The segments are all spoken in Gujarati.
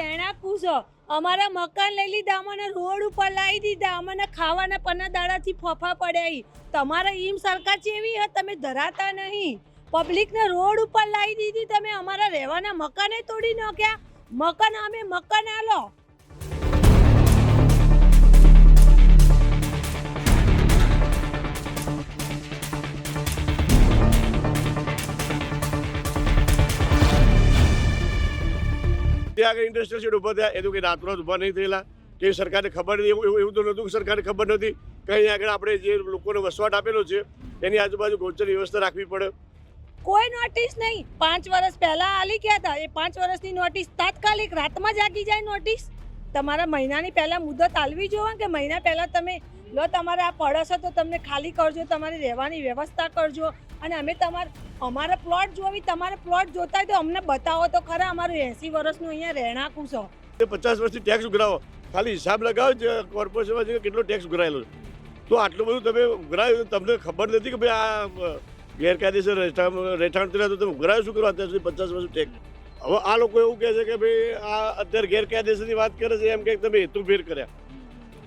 રહેણાંકું છો અમારા મકાન લઈ લીધા, અમને રોડ ઉપર લાવી દીધા, અમને ખાવાના પન્ના દાડાથી ફફા પડ્યા તમારે ઈમ સરકાર જેવી હે, તમે ધરાતા નહીં. પબ્લિકને રોડ ઉપર લાવી દીધી, તમે અમારા રહેવાના મકાને તોડી નાખ્યા. મકાન, અમે મકાન આલો. ત્યાં આગળ ઇન્ડસ્ટ્રીયલ શેડ ઊભા થયા. એ તો કંઈ રાતોરાત ઊભા નહીં થયેલા. કે સરકારને ખબર નથી એવું એવું તો નહોતું કે સરકારને ખબર નથી કંઈ આગળ આપણે જે લોકોને વસવાટ આપેલો છે, એની આજુબાજુ ગોચર વ્યવસ્થા રાખવી પડે. કોઈ નોટિસ નહીં. પાંચ વર્ષ પહેલા આલી ગયા હતા. એ પાંચ વર્ષની નોટિસ તાત્કાલિક રાતમાં જ આગી જાય નોટિસ તમારા મહિનાની પહેલા મુદત આલવી જોવા કે મહિના પહેલા તમે લો, તમારે આ પડશે તો તમને ખાલી કરજો, તમારી રહેવાની વ્યવસ્થા કરજો. અને અમે તમારે, અમારા પ્લોટ જોવી, તમારે પ્લોટ જોતા હોય તો અમને બતાવો તો ખરા, અમારું એંસી વર્ષનું અહીંયા રહેણાંકું છો. પચાસ વર્ષથી ટેક્સ ઉઘરાવો. ખાલી હિસાબ લગાવો જ કોર્પોરેશનમાં કેટલો ટેક્સ ઉઘરાયેલો તો આટલું બધું તમે ઉઘરાયું તમને ખબર નથી કે ભાઈ આ ગેરકાયદેસર રહેઠાણ થયેલા થયા તો તમે ઉઘરાયો શું કરો અત્યાર સુધી પચાસ વર્ષ ટેક્સ હવે આ લોકો એવું કહે છે કે ભાઈ, આ અત્યારે ગેરકાયદેસરની વાત કરે છે, એમ કે તમે હેતુફેર કર્યા.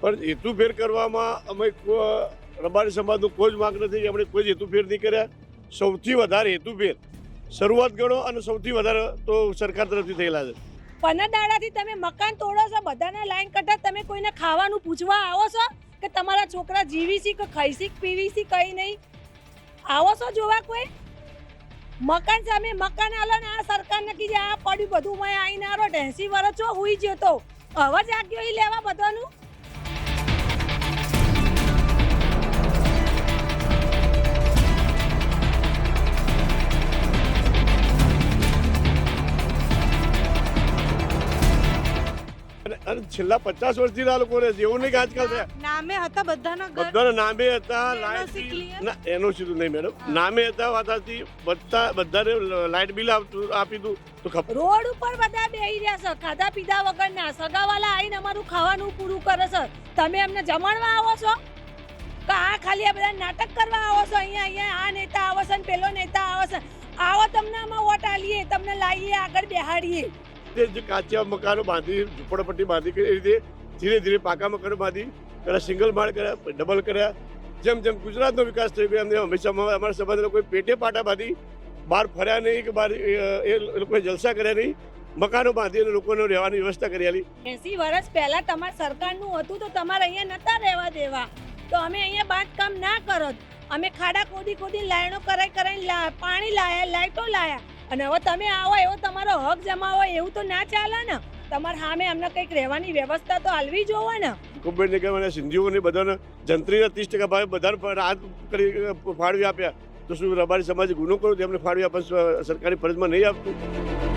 પણ હેતુફેર કરવામાં અમે રબારી સમાજનું કોઈ જ માંગ નથી. અમે કોઈ જ હેતુફેર નહીં કર્યા. સૌથી વધારે હેતુફેર શરૂઆત ગણો અને સૌથી વધારે તો સરકાર તરફથી થયેલા છે. પન્ના દાડાથી તમે મકાન તોડો છો, બધાને લાઈન કટા, તમે કોઈને ખાવાનું પૂછવા આવો છો કે તમારા છોકરા જીવી છે કે ખાઈશી છે કે પીવી છે કઈ નહીં? આવો છો જોવા કોઈ? મકાન સામે મકાન આલો ને આ સરકાર નક્કી જે આ પડ્યું બધું મેં આવીને આરો એસી વર્ષ છો હુઈ ગયો તો. હવે જાગ્યો લેવા બધાનું? છેલ્લા પચાસ વર્ષથી આ લોકો રહે છે એવું નહીં કે આજકાલ નામે હતા બધાના બધાના નામે હતા લાઇટ ના એનો સીધું નહીં મેડમ. નામે હતા વાતાથી બધા બધાને લાઇટ બિલ આપી દઉં તો ખબર રોડ ઉપર બધા બેહી રહ્યા છે ખાધા પીધા વગરના સગાવાલા આવીને અમારું ખાવાનું પૂરું કરે છે તમે એમને જમણવા આવો છો? કે આ ખાલી આ બધા નાટક કરવા આવો છો? અહીંયા અહીંયા આ નેતા આવો છે ને પેલો નેતા આવો છે? આવો તમને અમે વોટ આલીએ તમને લાવીએ આગળ બેહાડીએ. તે જે કાચા મકાનો બાંધી, ઝૂંપડપટ્ટી બાંધી કરી એ રીતે ધીરે ધીરે પાકા મકાનો બાંધી પહેલાં સિંગલ માળ કર્યા ડબલ કર્યા. જેમ જેમ ગુજરાતનો વિકાસ થઈ ગયો, એમ એમ હંમેશા અમારા સમાજના લોકોએ પેટે પાટા બાંધી, બહાર ફર્યા નહીં કે બહાર, એ લોકોએ જલસા કર્યા નહીં, મકાનો બાંધી અને લોકોને રહેવાની વ્યવસ્થા કરી આલી. એસી વર્ષ પહેલા તમારા સરકારનું હતું તો તમારે અહીંયા નતા રહેવા દેવા. તો અમે અહીંયા બાંધકામ ના કરત અમે ખાડા ખોદી ખોદી લાઈનો કરાઈ કરાઈ પાણી લાયા, લાઈટો લાયા. અને હવે તમે આવો, એવો તમારો હક જમાવો, એવું તો ના ચાલે ને. તમારે સામે અમને કંઈક રહેવાની વ્યવસ્થા તો હાલવી જોવે ને. કુંભેર નિગમ અને સિંધીઓને બધાને જંત્રીને ત્રીસ ટકા ભાવે બધાને રાહત કરી, ફાળવી આપ્યા. તો શું રબારી સમાજ ગુનો કરો તેમને ફાળવી આપવા સરકારી ફરજમાં નહીં આપતું?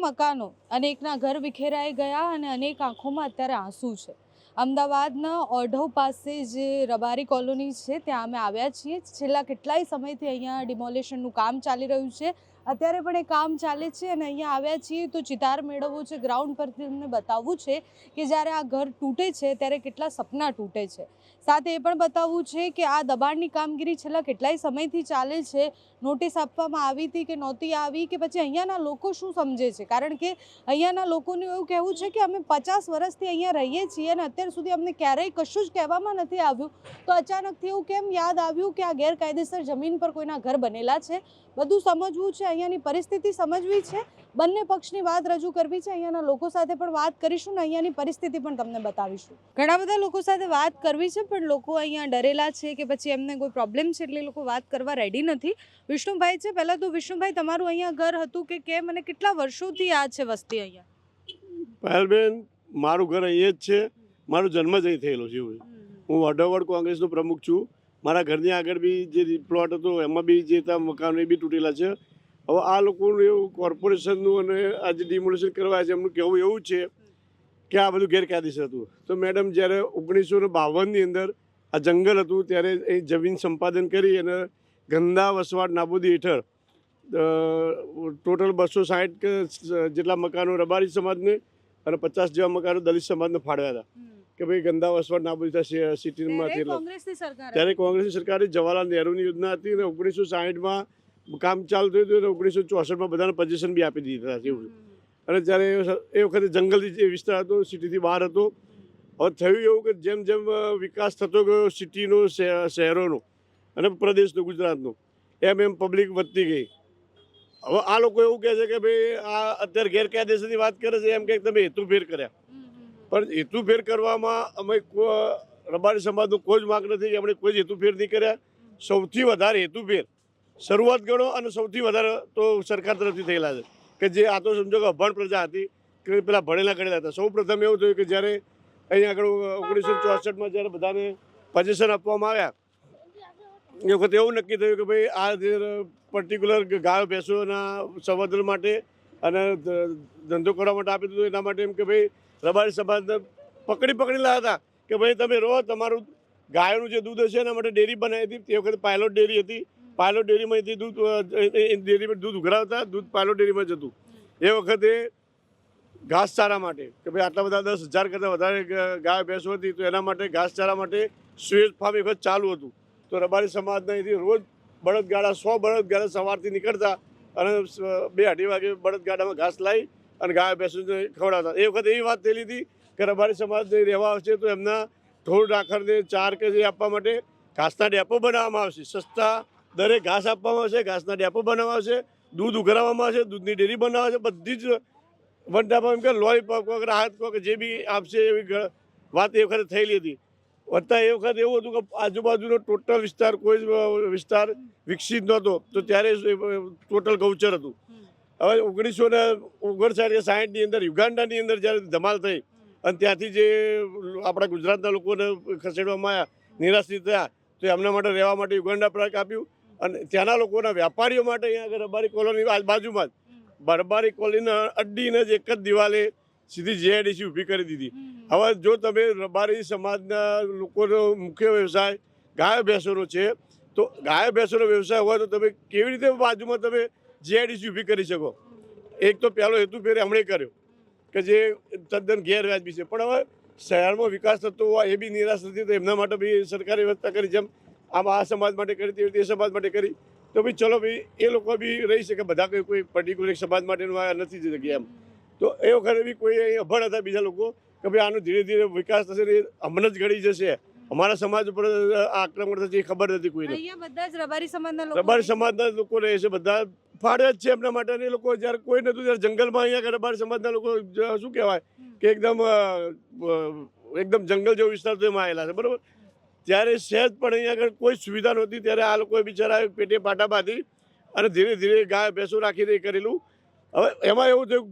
મકાનો અનેકના ઘર વિખેરાઈ ગયા અને અનેક આંખોમાં અત્યારે આંસુ છે. અમદાવાદના ઓઢવ પાસે જે રબારી કોલોની છે, ત્યાં અમે આવ્યા છીએ. છેલ્લા કેટલાય સમયથી અહીંયા ડિમોલેશનનું કામ ચાલી રહ્યું છે. અત્યારે પણ એ કામ ચાલે છે અને અહીંયા આવ્યા છીએ તો ચિતાર મેળવવો છે. ગ્રાઉન્ડ પરથી તમને બતાવવું છે કે જ્યારે આ ઘર તૂટે છે ત્યારે કેટલા સપના તૂટે છે. સાથે એ પણ બતાવવું છે કે આ દબાણની કામગીરી છેલ્લા કેટલાય સમયથી ચાલે છે. નોટિસ આપવામાં આવી હતી કે નહોતી આવી કે પછી અહીંયાના લોકો શું સમજે છે? કારણ કે અહીંયાના લોકોનું એવું કહેવું છે કે અમે પચાસ વર્ષથી અહીંયા રહીએ છીએ અને અત્યાર સુધી અમને ક્યારેય કશું જ કહેવામાં નથી આવ્યું. તો અચાનકથી એવું કેમ યાદ આવ્યું કે આ ગેરકાયદેસર જમીન પર કોઈના ઘર બનેલા છે? બધું સમજવું છે, અહીંયાની પરિસ્થિતિ સમજવી છે. બંને પક્ષની વાત રજૂ કરવી છે, અહીંયાના લોકો સાથે પણ વાત કરીશું ને અહીંયાની પરિસ્થિતિ પણ તમને બતાવીશું. ઘણા બધા લોકો સાથે વાત કરવી છે, પણ લોકો અહીંયા ડરેલા છે કે પછી એમને કોઈ પ્રોબ્લેમ છે એટલે લોકો વાત કરવા રેડી નથી. વિષ્ણુભાઈ છે, પહેલાં તો વિષ્ણુભાઈ, તમારું અહીંયા ઘર હતું કે કેમ અને કેટલા વર્ષોથી આ છે વસ્તી અહીંયા? પહેલબેન, મારું ઘર અહીંયા જ છે. મારો જન્મ જ અહીં થયેલો છે હું વડોવડ કોંગ્રેસનો પ્રમુખ છું. મારા ઘરની આગળ બી જે પ્લોટ હતો, એમાં બી જે ત્યાં મકાનો એ બી તૂટેલા છે. હવે આ લોકોનું એવું કોર્પોરેશનનું અને આ જે ડિમોલેશન કરવા છે, એમનું કહેવું એવું છે કે આ બધું ગેરકાયદેસર હતું. તો મેડમ જ્યારે ઓગણીસો ને બાવનની અંદર આ જંગલ હતું, ત્યારે એ જમીન સંપાદન કરી અને ગંદા વસવાટ નાબૂદી હેઠળ ટોટલ બસો સાઠ જેટલા મકાનો રબારી સમાજને અને પચાસ જેવા મકાનો દલિત સમાજને ફાળવ્યા હતા. કે ભાઈ ગંદા વસવાટ નાબૂદ થશે સિટીમાંથી ત્યારે કોંગ્રેસની સરકાર જવાહરલાલ નહેરુની યોજના હતી અને ઓગણીસો સાહીઠમાં કામ ચાલુ થયું હતું અને ઓગણીસો ચોસઠમાં બધાને પોઝિશન બી આપી દીધા હતા એવું. અને જ્યારે એ વખતે જંગલથી જે વિસ્તાર હતો સિટીથી બહાર હતો હવે થયું એવું કે જેમ જેમ વિકાસ થતો ગયો સિટીનો શહે- શહેરોનો અને પ્રદેશનો ગુજરાતનો એમ એમ પબ્લિક વધતી ગઈ. હવે આ લોકો એવું કહે છે કે ભાઈ આ અત્યારે ગેરકાયદેસરની વાત કરે છે એમ કે તમે હેતુફેર કર્યા. પણ હેતુફેર કરવામાં અમે રબારી સમાજનો કોઈ જ માગ નથી. એમણે કોઈ જ હેતુફેર નહીં કર્યા. સૌથી વધારે હેતુફેર શરૂઆત ગણો અને સૌથી વધારે તો સરકાર તરફથી થયેલા છે. કે જે આ તો સમજો કે અભણ પ્રજા હતી, કે પેલા ભણેલા ગણેલા હતા. સૌ પ્રથમ એવું થયું કે જ્યારે અહીંયા આગળ ઓગણીસો ચોસઠમાં જ્યારે બધાને પજેશન આપવામાં આવ્યા, એ વખતે એવું નક્કી થયું કે ભાઈ આ જે પર્ટિક્યુલર ગાયો, ભેંસોના સંવર્ધન માટે અને ધંધો કરવા માટે આપી દીધું. એના માટે એમ કે ભાઈ રબારી સમાજને પકડી પકડી લાવ્યા હતા કે ભાઈ તમે રહો, તમારું ગાયનું જે દૂધ હશે એના માટે ડેરી બનાવી હતી. તે વખતે પાયલોટ ડેરી હતી. પાયલોટ ડેરીમાંથી દૂધ ડેરીમાં દૂધ ઉઘરાવતા, દૂધ પાયલોટ ડેરીમાં જતું એ વખતે ઘાસચારા માટે, કે ભાઈ આટલા બધા દસ હજાર કરતાં વધારે ગાય ભેંસો હતી, તો એના માટે ઘાસચારા માટે સુએજ ફાર્મ એક વખત ચાલુ હતું. તો રબારી સમાજના અહીંથી રોજ બળદગાડા, સો બળદગાડા સવારથી નીકળતા અને બે અઢી વાગે બળદગાડામાં ઘાસ લાવી અને ગાય ભેંસોને ખવડાવતા. એ વખતે એવી વાત થયેલી હતી કે રબારી સમાજને રહેવા આવશે તો એમના ઢોર ડાખરને ચાર કે આપવા માટે ઘાસના ડેપો બનાવવામાં આવશે. સસ્તા દરે ઘાસ આપવામાં આવશે, ઘાસના ડેપો બનાવવામાં આવશે, દૂધ ઉઘરાવવામાં આવશે, દૂધની ડેરી બનાવવા આવશે, બધી જ વંટામાં એમ કે લોહી પગ રાહત કોક, જે બી આપશે એવી વાત એ વખતે થયેલી હતી. વત્તા એ વખત એવું હતું કે આજુબાજુનો ટોટલ વિસ્તાર કોઈ જ વિસ્તાર વિકસિત નહોતો. તો ત્યારે ટોટલ ગૌચર હતું. હવે ઓગણીસો ને ઓગણસાઠ કે સાઠની અંદર યુગાન્ડાની અંદર જ્યારે ધમાલ થઈ અને ત્યાંથી જે આપણા ગુજરાતના લોકોને ખસેડવામાં આવ્યા નિરાશ્રિત થયા તો એમના માટે રહેવા માટે યુગાન્ડા પ્રાક આપ્યું અને ત્યાંના લોકોના વેપારીઓ માટે અહીંયા આગળ રબારી કોલોની બાજુમાં જ બરબારી કોલોનીના અડ્ડીને જ એક જ દિવાલે સીધી જેઆઈડીસી ઊભી કરી દીધી. હવે જો તમે રબારી સમાજના લોકોનો મુખ્ય વ્યવસાય ગાય ભેંસોનો છે તો ગાય ભેંસોનો વ્યવસાય હોય તો તમે કેવી રીતે બાજુમાં તમે જીઆઈડીસી ઊભી કરી શકો. એક તો પહેલો હેતુ ફેરે હમણે કર્યો કે જે તદ્દન ગેરવ્યાજબી છે. પણ હવે શહેરમાં વિકાસ થતો હોય એ બી નિરાશ નથી તો એમના માટે બી સરકારે વ્યવસ્થા કરી, જેમ આમ આ સમાજ માટે કરી, તેવી રીતે એ સમાજ માટે કરી. તો ભાઈ ચલો ભાઈ, એ લોકો બી રહી શકે. બધા કોઈ કોઈ પર્ટિક્યુલર સમાજ માટેનું આ નથી જગ્યા એમ. તો એ વખતે બી કોઈ અભણ હતા બીજા લોકો કે ભાઈ આનો ધીરે ધીરે વિકાસ થશે ને હમણાં જ ઘડી જશે. અમારા સમાજ ઉપર આક્રમણ થતી ખબર નથી કોઈને. રબારી સમાજના લોકો રહે છે. બધા ફાળે જ છે એમના માટે. એ લોકો જ્યારે કોઈ નતું ત્યારે જંગલમાં અહીંયા રબારી સમાજના લોકો શું કહેવાય? કે એકદમ એકદમ જંગલ જેવો વિસ્તાર તો એમાં આવેલા છે બરોબર? ત્યારે સહેજ પણ અહીંયા આગળ કોઈ સુવિધા નહોતી ત્યારે આ લોકોએ બિચારા પેટે પાટા બાંધી અને ધીરે ધીરે ગાય ભેંસો રાખીને એ કરેલું. હવે એમાં એવું થયું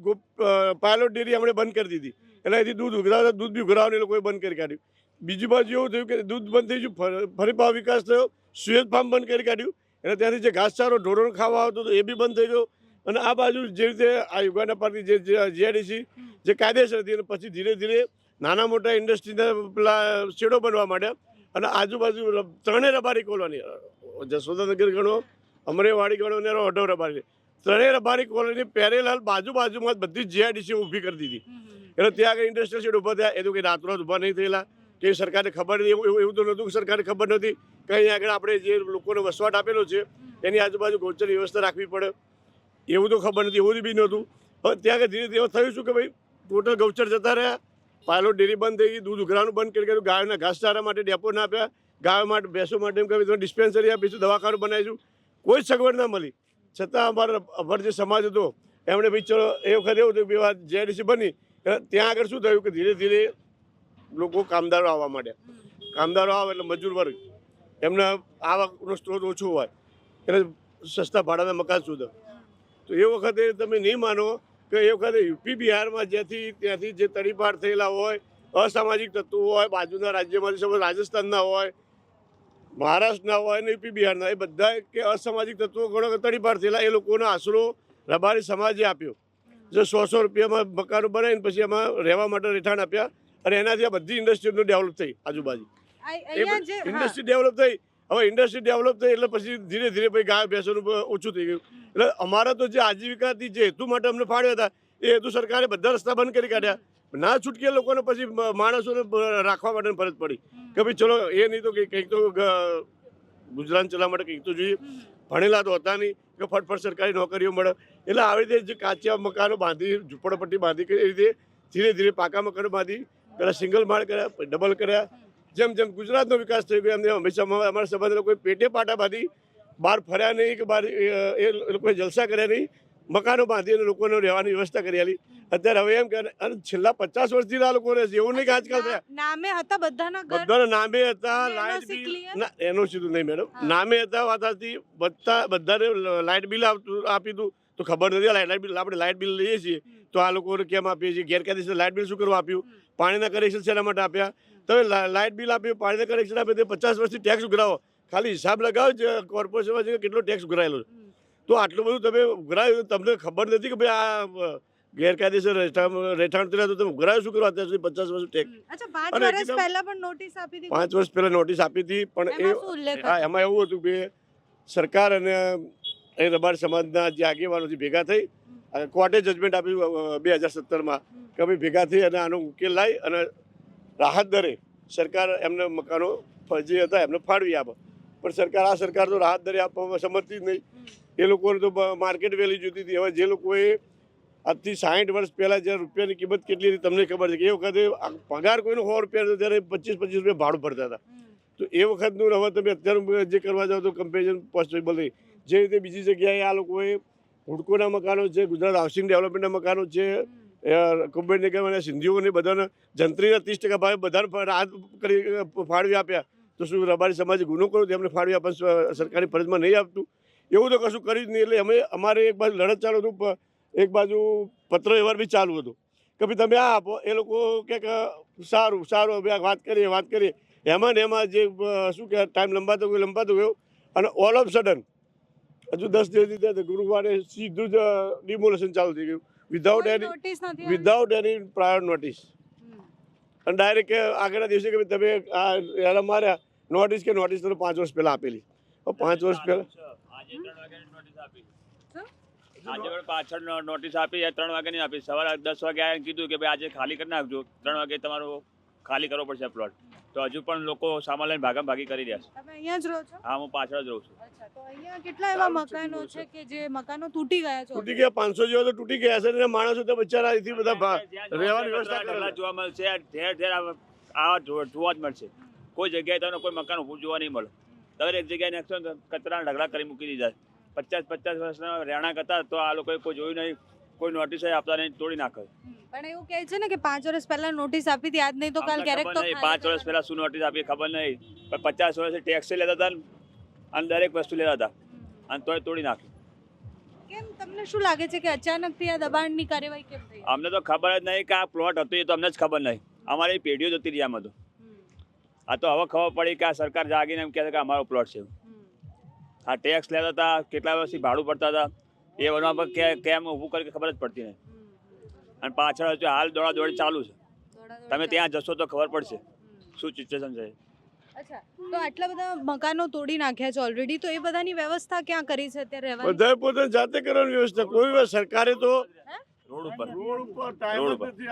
પાયલોટ ડેરી આપણે બંધ કરી દીધી. એટલે અહીંથી દૂધ ઉઘરાવતા દૂધ બી ઉઘરાવવાનું એ લોકોએ બંધ કરી કાઢ્યું. બીજી બાજુ એવું થયું કે દૂધ બંધ થઈ ગયું ફરી- પાછો વિકાસ થયો સુએજ ફાર્મ બંધ કરી કાઢ્યું. અને ત્યાંથી જે ઘાસચારો ઢોરણ ખાવા આવતો હતો એ બી બંધ થઈ ગયો. અને આ બાજુ જે રીતે આ યુગાના પાર્ટી જે જીઆઈડીસી જે કાયદેસર હતી અને પછી ધીરે ધીરે નાના મોટા ઇન્ડસ્ટ્રીના પેલા શેડો બનવા માંડ્યા. અને આજુબાજુ ત્રણેય રબારી કોલોની જશોદાનગર ગણો અમરેવાડી ગણો અને અઢવ રબારી. ત્રણેય રબારી કોલોની પેરેલાલ બાજુ બાજુમાં બધી જીઆઈડીસી ઊભી કરી દીધી. એટલે ત્યાં આગળ ઇન્ડસ્ટ્રીયલ શેડ ઊભા થયા. એ તો કંઈ રાતરોજ ઊભા નહીં થયેલા. કે સરકારને ખબર એવું એવું- તો નહોતું કે સરકારને ખબર નથી કે અહીંયા આગળ આપણે જે લોકોને વસવાટ આપેલો છે, એની આજુબાજુ ગૌચરની વ્યવસ્થા રાખવી પડે. એવું તો ખબર નથી એવું બી નહોતું. હવે ત્યાં આગળ ધીરે ધીરે થયું શું કે ભાઈ ટોટલ ગૌચર જતા રહ્યા. પાયલો ડેરી બંધ થઈ ગઈ, દૂધ ઉઘરાવાનું બંધ કરી કર્યું, ગાયોના ઘાસચારા માટે ડેપો ના આપ્યા. ગાયો માટે ભેંસો માટે એમ કહ્યું ડિસ્પેન્સરી આપીશું દવાખાનું બનાવીશું. કોઈ સગવડ ના મળી. છતાં અમારા અભર જે સમાજ હતો, એમણે ભાઈ, ચલો, એ વખતે એવું હતું કે જેડીસી બની. ત્યાં આગળ શું થયું કે ધીરે ધીરે લોકો કામદારો આવવા માંડ્યા કામદારો આવે એટલે મજૂર વર્ગ. એમને આવકનો સ્ત્રોત ઓછો હોય. એટલે સસ્તા ભાડાના મકાન શોધે. તો એ વખતે તમે નહીં માનો કે એ વખતે યુપી બિહારમાં જ્યાંથી ત્યાંથી જે તડીપાર થયેલા હોય અસામાજિક તત્વો હોય બાજુના રાજ્યમાંથી સમજ રાજસ્થાનના હોય મહારાષ્ટ્રના હોય ને યુપી બિહારના એ બધા કે અસામાજિક તત્વો ઘણો તડીપાર થયેલા એ લોકોનો આશરો રબારી સમાજે આપ્યો. જે સો સો રૂપિયામાં મકાનો બનાવીને પછી એમાં રહેવા માટે રહેઠાણ આપ્યા. અને એનાથી આ બધી ઇન્ડસ્ટ્રીનો ડેવલપ થઈ આજુબાજુ. ઇન્ડસ્ટ્રી ડેવલપ થઈ. હવે ઇન્ડસ્ટ્રી ડેવલપ થઈ એટલે પછી ધીરે ધીરે પછી ગાય ભેંસોનું ઓછું થઈ ગયું. એટલે અમારા તો જે આજીવિકાથી જે હેતુ માટે અમને ફાળ્યા હતા એ હેતુ સરકારે બધા રસ્તા બંધ કરી કાઢ્યા. ના છૂટકે લોકોને પછી માણસોને રાખવા માટે ફરજ પડી. કે ભાઈ ચલો એ નહીં તો કંઈક કંઈક તો ગુજરાન ચલાવવા માટે કંઈક તો જોઈએ. ભણેલા તો હતા નહીં કે ફટફટ સરકારી નોકરીઓ મળે. એટલે આવી રીતે જે કાચિયા મકાનો બાંધી ઝૂંપડપટ્ટી બાંધી કરી એ રીતે ધીરે ધીરે પાકા મકાનો બાંધી પહેલાં સિંગલ માળ કર્યા પછી ડબલ કર્યા. જેમ જેમ ગુજરાતનો વિકાસ થઈ ગયો એમ એમ હંમેશા અમારા સંબંધ લોકોએ પેટે પાટા બાંધી બહાર ફર્યા નહીં કે બહાર એ લોકોએ જલસા કર્યા નહીં મકાનો બાંધી અને લોકોને રહેવાની વ્યવસ્થા કરી આલી. અત્યારે હવે એમ કે અને છેલ્લા પચાસ વર્ષથી આ લોકો રહેશે એવું નહીં કે આજકાલ થયા નામે હતા બધાના બધાના નામે હતા લાઇટ બિલ? ના એનઓસી તો નહીં મેડમ. નામે હતા વાતાથી બધા બધાને લાઇટ બિલ આપી દઉં તો ખબર નથી લાઇટ બિલ આપણે લાઇટ બિલ લઈએ છીએ. તો આ લોકોને કેમ આપીએ છીએ? ગેરકાયદેસર લાઇટ બિલ શું કરવા આપ્યું? પાણીના કનેક્શન શેના માટે આપ્યા. તમે લાઇટ બિલ આપ્યું પાણીના કનેક્શન આપ્યું તે પચાસ વર્ષથી ટેક્સ ઉઘરાવો. ખાલી હિસાબ લગાવો જે કોર્પોરેશનમાં છે કેટલો ટેક્સ ઉઘરાયેલો તો આટલું બધું તમે ઉઘરાયું તમને ખબર નથી કે ભાઈ આ ગેરકાયદેસર રહેઠાણ રહેઠાણ તો તમે ઉઘરાયો શું કરવા? અત્યાર સુધી પચાસ વર્ષ ટેક્સ પાંચ અને વર્ષ પહેલા નોટિસ આપી હતી પાંચ વર્ષ પહેલાં નોટિસ આપી હતી પણ એ એમાં હા એમાં એવું હતું કે સરકાર અને એ રબાર સમાજના જે આગેવાનો છે ભેગા થઈ કોર્ટે જજમેન્ટ આપ્યું બે હજાર સત્તરમાં કે ભાઈ ભેગા થઈ અને આનો ઉકેલ લાવી અને રાહત દરે સરકાર એમને મકાનો જે હતા, એમને ફાળવી આપે. પણ સરકાર, આ સરકાર તો રાહત દરે આપવામાં સમજતી જ નહીં. એ લોકોને તો માર્કેટ વેલ્યુ જોતી હતી. હવે જે લોકોએ આજથી સાઠ વર્ષ પહેલાં જ્યારે રૂપિયાની કિંમત કેટલી હતી, તમને ખબર છે કે એ વખતે પગાર કોઈનો સો રૂપિયા હતો, ત્યારે પચીસ પચીસ રૂપિયા ભાડું ભરતા હતા. તો એ વખતનું હવે તમે અત્યારે જે કરવા જાઓ તો કમ્પેરિઝન પોસિબલ નહીં. જે રીતે બીજી જગ્યાએ આ લોકોએ હુડકોના મકાનો છે ગુજરાત હાઉસિંગ ડેવલપમેન્ટના મકાનો છે કુંભેર નિગમ અને સિંધીઓને બધાને જંત્રીના ત્રીસ ટકા ભાવે બધાને રાહત કરી ફાળવી આપ્યા. તો શું રબારી સમાજે ગુનો કર્યો તેમને ફાળવી આપવા સરકારી ફરજમાં નહીં આપતું? એવું તો કશું કર્યું જ નહીં. એટલે અમે અમારે એક બાજુ લડત ચાલુ હતું એક બાજુ પત્ર વ્યવહાર બી ચાલુ હતો. કે ભાઈ તમે આ આપો. એ લોકો કે કે સારું સારું હવે વાત કરીએ વાત કરીએ. એમાં ને એમાં જે શું કહેવાય ટાઈમ લંબાતો ગયો લંબાતો ગયો. અને ઓલ ઓફ સડન હજુ દસ દિવસની ત્યાં ગુરુવારે સીધું જ ડિમોલેશન ચાલુ થઈ ગયું. વિધાઉટ એની નોટિસ નથી આવી? વિધાઉટ એની પ્રાયોર નોટિસ અને ડાયરેક્ટ આગળના દિવસે કે ભાઈ તમે આ યાર માર્યા નોટિસ કે નોટિસ તમે પાંચ વર્ષ પહેલાં આપેલી. પાંચ વર્ષ પહેલાં આજે ત્રણ નોટિસ આપી. શું? આજે પણ પાછળ નોટિસ આપી ત્રણ વાગ્યાની આપી. સવારે દસ વાગે આવીને કીધું કે ભાઈ આજે ખાલી કરી નાખજો. ત્રણ વાગે તમારો ખાલી કરવો પડશે પ્લોટ તો હજુ પણ લોકો સામાન લઈને ભાગમ ભાગી કરી રહ્યા છે. તમે અહીંયા જ રહો છો? હા હું પાછળ જ રહું છું. અચ્છા તો અહીંયા કેટલા એવા મકાનો છે કે જે મકાનો તૂટી ગયા છે? તૂટી ગયા પાંચસો જેવા તો તૂટી ગયા છે અને માણસો તો બિચારા અહીંથી બધા રહેવાની જોવા વ્યવસ્થા કરેલા. જોવા મળશે ઠેર ઢેર આ- આ જોવા જ મળશે. કોઈ જગ્યાએ તમને કોઈ મકાન ઊભું જોવા નહીં મળે. દરેક જગ્યાએ નાખશો કચરાના ઢગલા કરી મૂકી દીધા. પચાસ પચાસ વર્ષના રહેણાંક હતા તો આ લોકોએ કોઈ જોયું નહીં. કોઈ નોટિસ આપતા નહીં તોડી નાખે. પણ એવું કહે છે ને કે પાંચ વર્ષ પહેલા નોટિસ આપી હતી આજ નહીં તો કાલ ક્યારેક તો પાંચ વર્ષ પહેલા શું નોટિસ આપી ખબર નહીં. પણ પચાસ વર્ષથી ટેક્સ લેતા હતા અને દરેક વસ્તુ લેતા હતા. અને તોય તોડી નાખી. કેમ તમને શું લાગે છે કે અચાનકથી આ દબાણની કાર્યવાહી કેમ થઈ? અમને તો ખબર જ નહીં કે આ પ્લોટ હતો એ તો અમને જ ખબર નહીં. અમારી પેઢીઓ જતી રહી આમાં તો. આ તો હવે ખબર પડી કે આ સરકાર જાગીને એમ કહે છે કે અમારો પ્લોટ છે. આ ટેક્સ લેતા હતા કેટલા વર્ષથી ભાડું પડતા હતા એ વનમાં કેમ ઊભું કરી ખબર જ પડતી નહીં. અને પાછળ હજુ હાલ દોડા દોડી ચાલુ છે. તમે ત્યાં જશો તો ખબર પડશે શું સિચ્યુએશન છે અચ્છા તો આટલા બધા મકાનો તોડી નાખ્યા છે ઓલરેડી તો એ બધાની વ્યવસ્થા ક્યાં કરી છે અત્યારે રહેવાની? પોતે જાતે કરવાની વ્યવસ્થા. કોઈ વાર સરકારે તો રોડ ઉપર. રોડ ઉપર ટાઈમ રોડ જ ઉપર. નથી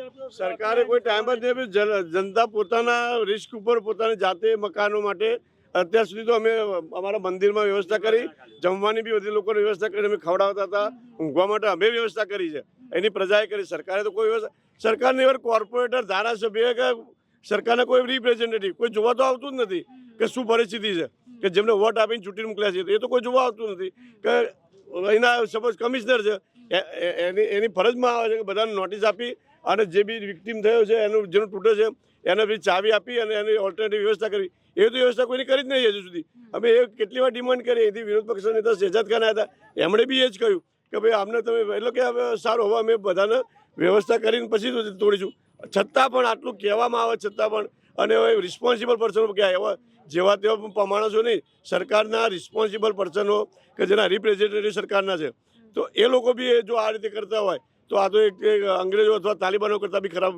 આપ્યો. સરકારે કોઈ ટાઈમ જ નહીં જનતા પોતાના રિસ્ક ઉપર પોતાની જાતે મકાનો માટે અત્યાર સુધી તો અમે, અમારા મંદિરમાં વ્યવસ્થા કરી, જમવાની બી બધી લોકોની વ્યવસ્થા કરી, અમે ખવડાવતા હતા, ઊંઘવા માટે અમે વ્યવસ્થા કરી છે. એની પ્રજાએ કરી, સરકારે તો કોઈ વ્યવસ્થા સરકારની વાર કોર્પોરેટર ધારાસભ્ય કે સરકારના કોઈ રિપ્રેઝેન્ટેટિવ કોઈ જોવા તો આવતું જ નથી કે શું પરિસ્થિતિ છે. કે જેમને વોટ આપીને ચૂંટીને મોકલ્યા છે એ તો કોઈ જોવા આવતું નથી. કે અહીંના સપોઝ કમિશનર છે એની એની ફરજમાં આવે છે કે બધાને નોટિસ આપી અને જે બી વિક્ટીમ થયો છે, એનું, જેનું તૂટે છે, એને બી ચાવી આપી અને એની ઓલ્ટરનેટિવ વ્યવસ્થા કરી. એ તો વ્યવસ્થા કોઈની કરી જ નહીં હજુ સુધી. અમે એ કેટલી વાર ડિમાન્ડ કરી, એથી વિરોધ પક્ષના નેતા શહેજાદ ખાન હતા. એમણે બી એ જ કહ્યું કે ભાઈ, આમને તમે એટલે કે હવે સારું, હવે અમે બધાને વ્યવસ્થા કરીને પછી તોડીશું. છતાં પણ આટલું કહેવામાં આવે, છતાં પણ, અને હવે રિસ્પોન્સિબલ પર્સનો કે એવા જેવા તેવા માણસો નહીં, સરકારના રિસ્પોન્સિબલ પર્સનો કે જેના રિપ્રેઝેન્ટેટિવ સરકારના છે. તો એ લોકો બી જો આ રીતે કરતા હોય, તો આ તો એક અંગ્રેજો અથવા તાલિબાનો કરતાં બી ખરાબ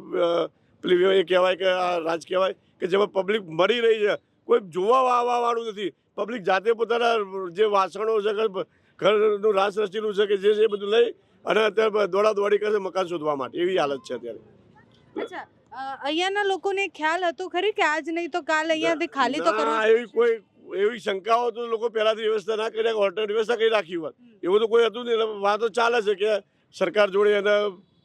એ કહેવાય કે આ રાજ કહેવાય. કે જેમાં પબ્લિક મરી રહી છે. કોઈ જોવા આવવા વાળું નથી. પબ્લિક જાતે પોતાના જે વાસણો છે ઘરનું રાસ રચેલું છે કે જે છે એ બધું લઈ અને અત્યારે દોડા દોડી કરે મકાન શોધવા માટે. એવી હાલત છે અત્યારે. અચ્છા. અહીંયાના લોકોને ખ્યાલ હતો ખરી કે આજ નહીં તો કાલ અહીંયાથી ખાલી તો કરવું એવી કોઈ એવી શંકાઓ તો લોકો પહેલાથી વ્યવસ્થા ના કરી હોટલ વ્યવસ્થા કરી રાખી હોત એવું તો કોઈ હતું નહીં. વાતો ચાલે છે કે સરકાર જોડે એને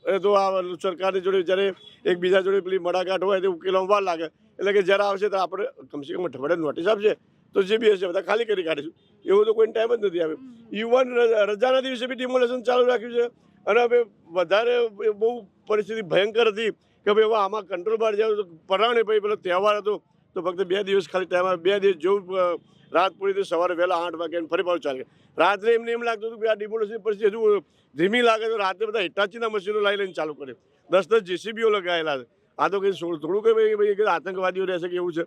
એ તો આ સરકારની જોડે જ્યારે એકબીજા જોડે પેલી મડાગાંઠ હોય તે ઉકેલવામાં વાર લાગે. એટલે કે જ્યારે આવશે તો આપણે કમસે કમ અઠવાડિયે નોટિસ આપશે. તો જે બી હશે બધા ખાલી કરી કાઢીશું. એવું તો કોઈ ટાઈમ જ નથી આવ્યો. યુવાન રજાના દિવસે બી ડિમોલેશન ચાલુ રાખ્યું છે. અને હવે વધારે બહુ પરિસ્થિતિ ભયંકર હતી કે ભાઈ હવે આમાં કંટ્રોલ બહાર જાય તો પરાણે ભાઈ પેલો તહેવાર હતો. તો ફક્ત બે દિવસ ખાલી ટાઈમ બે દિવસ જેવું રાત પૂરી તો સવારે વહેલા આઠ વાગે ફરી પાછું ચાલે. રાત્રે એમને એમ લાગતું હતું કે આ ડિમોલેશન પરિસ્થિતિ હજુ ધીમી લાગે તો રાત્રે બધા હિટાચીના મશીનો લાવી લઈને ચાલુ કરે દસ દસ જેસીબીઓ લગાવેલા છે. આ તો કંઈ થોડું કે ભાઈ ભાઈ કે આતંકવાદીઓ રહેશે કે એવું છે?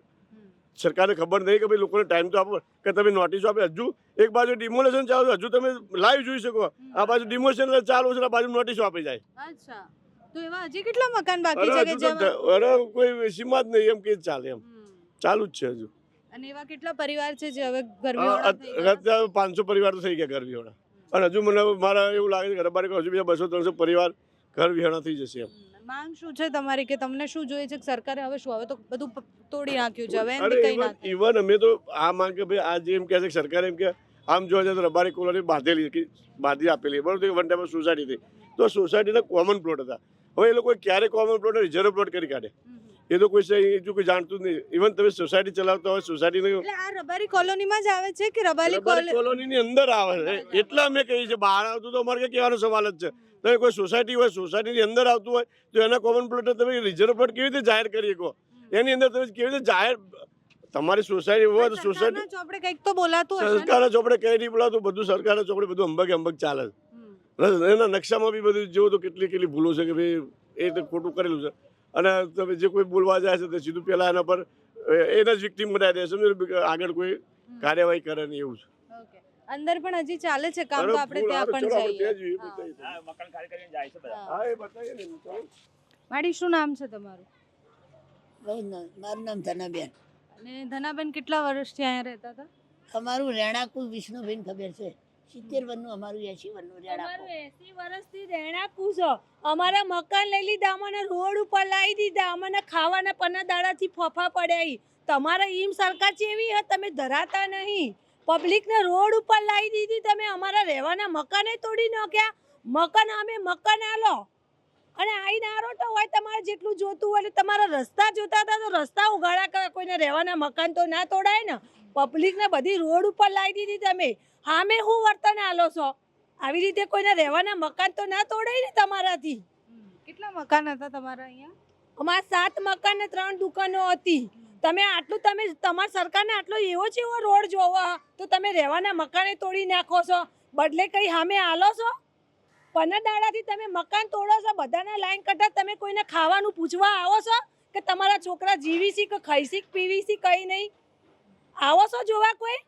સરકારને ખબર નહીં કે ભાઈ લોકોને ટાઈમ તો આપો કે તમે નોટિસ આપે. હજુ એક બાજુ ડિમોલેશન ચાલુ હજુ તમે લાઈવ જોઈ શકો. આ બાજુ ડિમોલેશન ચાલુ છે આ બાજુ નોટિસ આપી જાય. અચ્છા. તો એવા હજી કેટલા મકાન બાકી છે કે જેમાં અરે કોઈ સીમા જ નહીં એમ કે ચાલે એમ. ચાલુ જ છે હજુ. અને એવા કેટલા પરિવાર છે જે હવે અ- ગરમીવાળા થઈ ગયા? અત્યારે પાંચસો પરિવાર તો થઈ ગયા ઘર વિહોણા અને હજુ મને મારા એવું લાગે છે કે રબારી હજુ બીજા બસો ત્રણસો પરિવાર ઘર વિહોણા થઈ જશે એમ. માંગ શું છે તમારી કે તમને શું જોઈએ છે સરકારે હવે શું હવે તો બધું તોડી નાખ્યું છે હવે કઈ ના ઇવન અમે તો આ માંગ કે ભાઈ આ જે એમ કહે છે સરકારે એમ કે આમ જોવા જાય તો રબારી કોલોની બાંધેલી કે બાંધી આપેલી બરોબર વન ટાઈમ સોસાયટી હતી તો સોસાયટીના કોમન પ્લોટ હતા. હવે એ લોકો ક્યારે કોમન પ્લોટ રિઝર્વ પ્લોટ કરી કાઢે. એ તો કોઈ છે જો કોઈ જાણતું નહીં. ઇવન તમે સોસાયટી ચલાવતા હોય સોસાયટી એટલે આ રબારી કોલોનીમાં જ આવે છે કે રબારી કોલોની કોલોનીની અંદર આવે છે. એટલા અમે કહીએ છીએ બહાર આવતું તો અમારે કહેવાનો સવાલ જ છે. તમે કોઈ સોસાયટી હોય સોસાયટીની અંદર આવતું હોય તો એના કોમન પ્લોટને તમે રિઝર્વ પ્લોટ કેવી રીતે જાહેર કરી શકો? એની અંદર તમે કેવી રીતે જાહેર તમારી સોસાયટી હોય તો સોસાયટી ચોપડે કંઈક તો બોલાતું સરકારના ચોપડે કઈ નહીં બોલાતું બધું સરકારના ચોપડે બધું અંબક અંબક ચાલે છે. એના નકશામાં બી બધું જેવું તો કેટલી કેટલી ભૂલો છે કે ભાઈ એ તો ખોટું કરેલું છે. અને તમે જે કોઈ બોલવા જાય છે તો સીધું પહેલાં એના પર એના જ વિક્ટીમ બનાવી દે છે. આગળ કોઈ કાર્યવાહી કરે નહીં એવું છે. અંદર પણ હજી ચાલે છે કામ તો આપણે ત્યાં પણ જઈએ. મકાન ખાલી કરીને જાય છે બધા. હા. હા એ બતાવીએ ને ચલો. માડી શું નામ છે તમારું? મારું નામ ધનાબેન. અને ધનાબેન કેટલા વર્ષથી અહીંયા રહેતા હતા? અમારું રેણાકુલ વિષ્ણુબેન ખબર છે. સિત્તેર વનનું અમારું એસી વનનું રેણાકુલ અમારું એસી વર્ષથી રહેણાંકું છો. અમારા મકાન લઈ લીધા અમને રોડ ઉપર લાવી દીધા અમને ખાવાના પન્ના દાડાથી ફફા પડ્યા. તમારા ઈમ સરકાર જેવી હે તમે ધરાતા નહીં. પબ્લિકને રોડ ઉપર લાવી દીધી. તમે અમારા રહેવાના મકાને તોડી નાખ્યા. મકાન અમે મકાન આલો. અને આઈને આરો તો હોય તમારે જેટલું જોતું હોય તમારા રસ્તા જોતા હતા તો રસ્તા ઉગાડા કરે કોઈને રહેવાના મકાન તો ના તોડાય ને. પબ્લિકને બધી રોડ ઉપર લાવી દીધી તમે. હામે હું વર્તન આલો છો? આવી રીતે કોઈને રહેવાના મકાન તો ના તોડાય ને તમારાથી. કેટલા મકાન હતા તમારા અહીંયા? અમારા સાત મકાન ને ત્રણ દુકાનો હતી. તમે આટલું તમે તમારી સરકારને આટલો એવો છે એવો રોડ જોવો તો તમે રહેવાના મકાને તોડી નાખો છો બદલે કંઈ સામે આલો છો? પંદર દાડાથી તમે મકાન તોડો છો બધાના લાઈન કરતા તમે કોઈને ખાવાનું પૂછવા આવો છો કે તમારા છોકરા જીવી છે કે ખાઈશી પીવીશી છે કઈ નહીં? આવો છો જોવા કોઈ?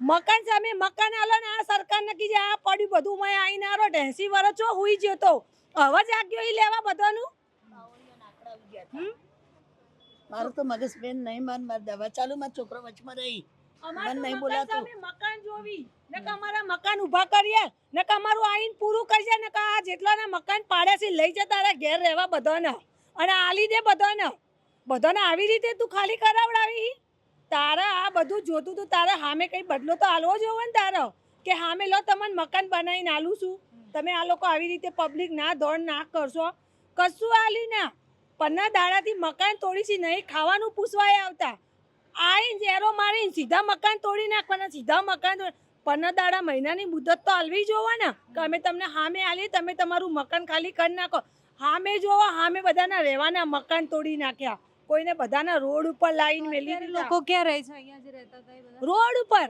મકાન સામે મકાન આલો ને આ સરકાર નક્કી જે આ પડ્યું બધું મેં આવીને આરો એસી વર્ષ ચો હુઈ ગયો તો. હવે જાગ્યો એ લેવા બધાનું? હમ? મારું તો મગજ બેન નહીં માર માર દવા ચાલુ માર છોકરો વચમાં રહી. મન નહીં બોલાતું. મકાન જોવી. નકર અમારા મકાન ઊભા કરીએ નકર અમારું આઈન પૂરું નકર આ જેટલાના મકાન પાડ્યા છે લઈ જતા તારા ઘેર રહેવા બધાને. અને આલી દે બધાને. બધાને આવી રીતે તું ખાલી કરાવડાવી? તારા આ બધું જોતું તું તારા સામે કઈ બદલો તો આલવો જોવો ને તારો. કે સામે લો તમને મકાન બનાવીને આલું છું. તમે આ લોકો આવી રીતે પબ્લિક ના દોડ ના કરશો. કશું આલી ના. પન્ના દાડાથી મકાન તોડી છે નહીં ખાવાનું પૂછવાય આવતા. આઈને ઝેરો મારીને સીધા મકાન તોડી નાખવાના સીધા મકાન પંદર દાડા મહિનાની મુદત તો હાલવી જોવાના કે અમે તમને હામે આલી તમે તમારું મકાન ખાલી કરી નાખો. હામે જોવો હામે બધાના રહેવાના મકાન તોડી નાખ્યા. કોઈને બધાના રોડ ઉપર લાઈન મેલી લોકો ક્યાં રહે છે? અહીંયા જે રહેતા હતા રોડ ઉપર.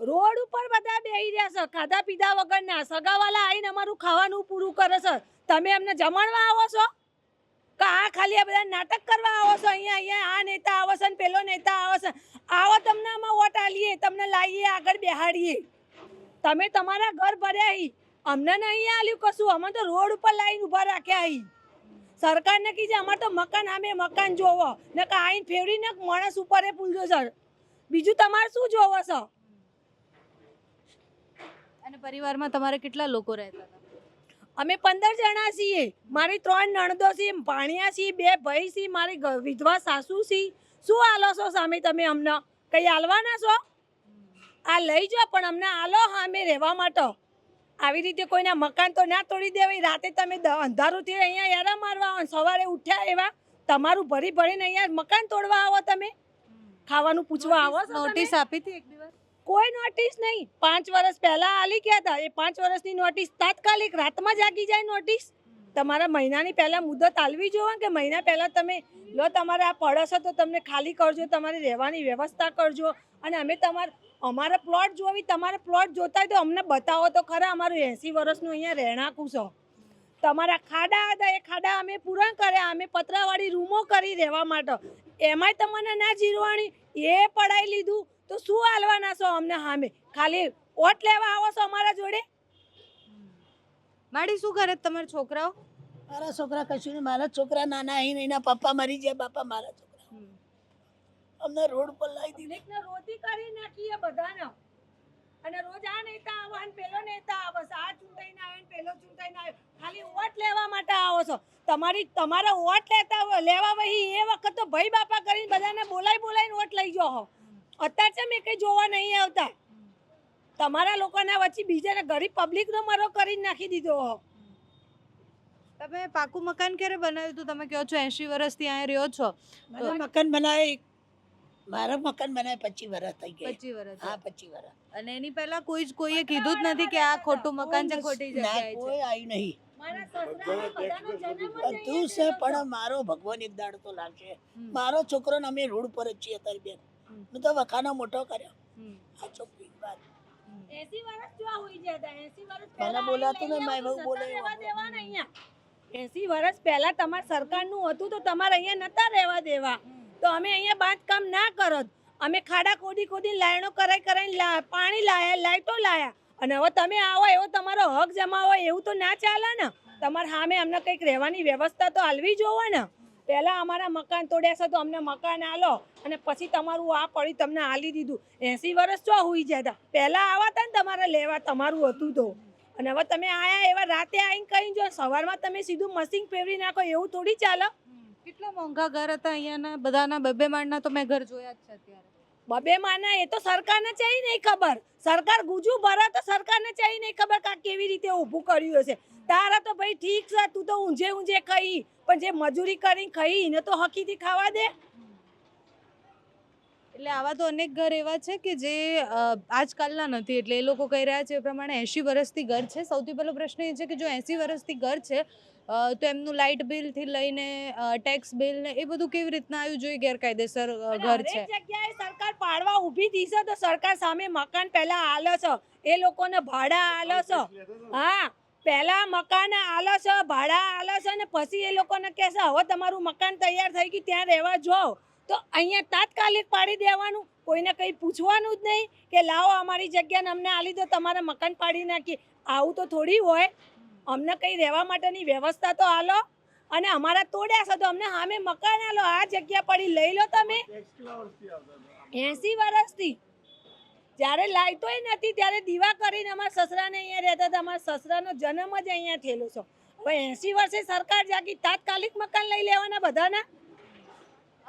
રોડ ઉપર બધા બેહી રહ્યા છે. ખાધા પીધા વગરના. સગાવાલા આવીને અમારું ખાવાનું પૂરું કરે છે. તમે અમને જમણવા આવો છો? કે આ ખાલી આ બધા નાટક કરવા આવો છો અહીંયા અહીંયા, આ નેતા આવો છે ને પેલો નેતા આવો છે. આવો તમને આમાં વોટ આલીએ, તમને લાવીએ, આગળ બેહાડીએ. તમે તમારા ઘર ભર્યા હી. અમને નહીં આલ્યું કશું. અમે તો રોડ ઉપર લાઈન ઊભા રાખ્યા હી. સરકારને કીધે અમારે તો મકાન, આમે મકાન જોવો. ને કે આઈન ફેરવીને માણસ ઉપર એ પૂલજો સર. બીજું તમારે શું જોવો છો? અને પરિવારમાં તમારે કેટલા લોકો રહેતા હતા? અમે પંદર જણા છીએ. મારી ત્રણ નણદો છે ભાણિયા છીએ બે ભાઈ છીએ મારી વિધવા સાસુ છે શું આલો છો સામે તમે અમને? કંઈ આલવાના છો? આ લઈ જાઓ પણ અમને આલો હા અમે રહેવા માટે. આવી રીતે કોઈના મકાન તો ના તોડી દેવાય. રાતે તમે અંધારુંથી અહીંયા યારા મારવા આવો સવારે ઉઠ્યા એવા. તમારું ભરી ભરીને અહીંયા મકાન તોડવા આવો તમે. ખાવાનું પૂછવા આવો નોટિસ આપી હતી એક દિવસ? કોઈ નોટિસ નહીં. પાંચ વર્ષ પહેલાં આલી ગયા હતા. એ પાંચ વર્ષની નોટિસ તાત્કાલિક રાતમાં જ આગી જાય નોટિસ તમારા મહિનાની પહેલાં મુદત આલવી જોવા કે મહિના પહેલાં તમે, લો, તમારે આ પડશે તો તમને ખાલી કરજો, તમારે રહેવાની વ્યવસ્થા કરજો. અને અમે તમારે, અમારા પ્લોટ જોવી, તમારે પ્લોટ જોતા હોય તો અમને બતાવો તો ખરા, અમારું એંસી વર્ષનું અહીંયા રહેણાંકું છો. તમારા ખાડા હતા, એ ખાડા અમે પૂરા કર્યા. અમે પતરાવાળી રૂમો કરી રહેવા માટે. એમાંય તમને ના જીરવાણી એ પડાવી લીધું. તો શું હાલવાના છો અમને સામે? ખાલી ઓટ લેવા આવો છો અમારા જોડે? માડી શું કરે છે તમારા છોકરાઓ? મારા છોકરા કશું નહીં મારા છોકરા નાના અહીં એના પપ્પા મરી ગયા બાપા મારા છોકરા. અમને રોડ પર લાવી દીધી. દરેકને રોતી કરી નાખીએ બધાને. અને રોજ આ નેતા આવો અને પેલો નેતા આવે છે આ ચૂંટાઈને આવે ને પેલો ચૂંટાઈને આવે ખાલી વોટ લેવા માટે આવો છો. તમારી તમારા વોટ લેતા લેવા વહી એ વખત તો ભાઈ બાપા કરીને બધાને બોલાઈ બોલાઈને વોટ લઈ જાઓ હો. અત્યારે છે મેં કંઈ જોવા નહીં આવતા. તમારા લોકોના વચ્ચે બીજાને ગરીબ પબ્લિકનો મરો કરીને નાખી દીધો. તમે પાકું મકાન ક્યારે બનાવ્યું હતું? તમે કહો છો એંશી વર્ષથી અહીંયા રહ્યો છો. તો મકાન બનાવે મારા મકાન બનાવે પચીસ વર્ષ થઈ ગયા. પચીસ વર્ષ. હા પચીસ વર્ષ. અને એની પહેલા કોઈ જ કોઈએ કીધું જ નથી કે આ ખોટું મકાન છે ખોટી જગ્યાએ છે. કોઈ આવ્યું નહીં. મારા સસરાને બધાનો જન્મ જ બધું છે પણ મારો ભગવાન એક દાડ તો લાગશે મારો છોકરો ને અમે રોડ પર જ છીએ અત્યારે બેન. મેં તો વખાનો મોટો કર્યો. હમ. આ છોકરી વાત. એસી વર્ષ પહેલા તમારા સરકારનું હતું તો તમારે અહીંયા નતા રહેવા દેવા. તો અમે અહીંયા બાંધકામ ના કરો. અમે ખાડા ખોદી ખોદી લાયણો કરાઈ કરાઈ લા- પાણી લાયા લાઈટો લાયા. અને હવે તમે આવો એવો તમારો હક જમાવો એવું તો ના ચાલે ને. તમારે સામે અમને કંઈક રહેવાની વ્યવસ્થા તો હાલવી જોવો ને. પહેલા અમારા મકાન તોડ્યા છે તો અમને મકાન આલો અને પછી તમારું આ પડી તમને આલી દીધું. એસી વર્ષ ચો હોઈ જતા? પહેલાં આવા હતા ને તમારે લેવા તમારું હતું તો. અને હવે તમે આયા એવા રાતે આવીને કહી જો સવારમાં તમે સીધું મશીન ફેરવી નાખો એવું થોડી ચાલે? કેટલા મોંઘા ઘર હતા અહીંયાના? બધાના બબે માળના તો મેં ઘર જોયા જ છે અત્યારે. બબે માના એ તો સરકારને ચાહી નહીં ખબર. સરકાર ગુજુ ભરે તો સરકારને ચાહી નહીં ખબર કા કેવી રીતે ઊભું કર્યું હશે. તારા તો ભાઈ ઠીક છે તું તો ઊંઝે ઊંઝે ખાઈ પણ જે મજૂરી કરીને ખાઈ એને તો હકીથી ખાવા દે. એટલે આવા તો અનેક ઘર એવા છે કે જે આજકાલના નથી. એટલે એ લોકો કહી રહ્યા છે એ પ્રમાણે એંશી વર્ષથી ઘર છે. સૌથી પહેલો પ્રશ્ન એ છે કે જો એંશી વર્ષથી ઘર છે તો એમનું લાઇટ બિલથી લઈને ટેક્સ બિલ ને એ બધું કેવી રીતના આવ્યું જોઈએ ગેરકાયદેસર ઘર છે? જગ્યાએ સરકાર પાડવા ઊભી છે તો સરકાર સામે મકાન પહેલા આલે છે એ લોકોને ભાડા આલે છે હા. પહેલા મકાન આલે છે ભાડા આલે છે ને પછી એ લોકોને કહેશે, હવે તમારું મકાન તૈયાર થઈ ગયું, ત્યાં રહેવા જાઓ. તો અહીંયા તાત્કાલિક પાડી દેવાનું, કોઈને કંઈ પૂછવાનું જ નહીં કે, લાવો અમારી જગ્યાને, અમને આલી દો તમારે મકાન પાડી નાખીએ. આવું તો થોડી હોય. અમને કંઈ રહેવા માટેની વ્યવસ્થા તો આલો અને અમારા તોડ્યા છે તો અમને સામે મકાન આલો. આ જગ્યા પડી, લઈ લો તમે. એસી વર્ષથી. જ્યારે લાઇટોય નથી, ત્યારે દીવા કરીને અમારા સસરાને અહીંયા રહેતા હતા. અમારા સસરાનો જન્મ જ અહીંયા થયેલો છે. હવે એસી વર્ષે સરકાર જાગી, તાત્કાલિક મકાન લઈ લેવાના બધાના.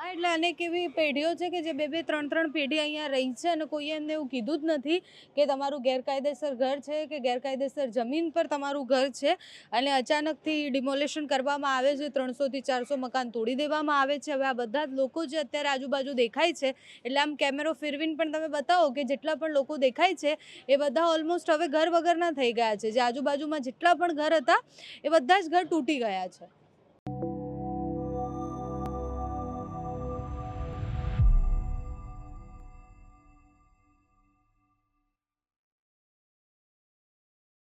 હા, એટલે અનેક એવી પેઢીઓ છે કે જે બે બે, ત્રણ ત્રણ પેઢી અહીંયા રહી છે અને કોઈએ એમને એવું કીધું જ નથી કે તમારું ગેરકાયદેસર ઘર છે કે ગેરકાયદેસર જમીન પર તમારું ઘર છે. અને અચાનકથી ડિમોલેશન કરવામાં આવે છે, ત્રણસોથી ચારસો મકાન તોડી દેવામાં આવે છે. હવે આ બધા જ લોકો જે અત્યારે આજુબાજુ દેખાય છે, એટલે આમ કેમેરો ફેરવીને પણ તમે બતાવો કે જેટલા પણ લોકો દેખાય છે, એ બધા ઓલમોસ્ટ હવે ઘર વગરના થઈ ગયા છે. જે આજુબાજુમાં જેટલા પણ ઘર હતા, એ બધા જ ઘર તૂટી ગયા છે.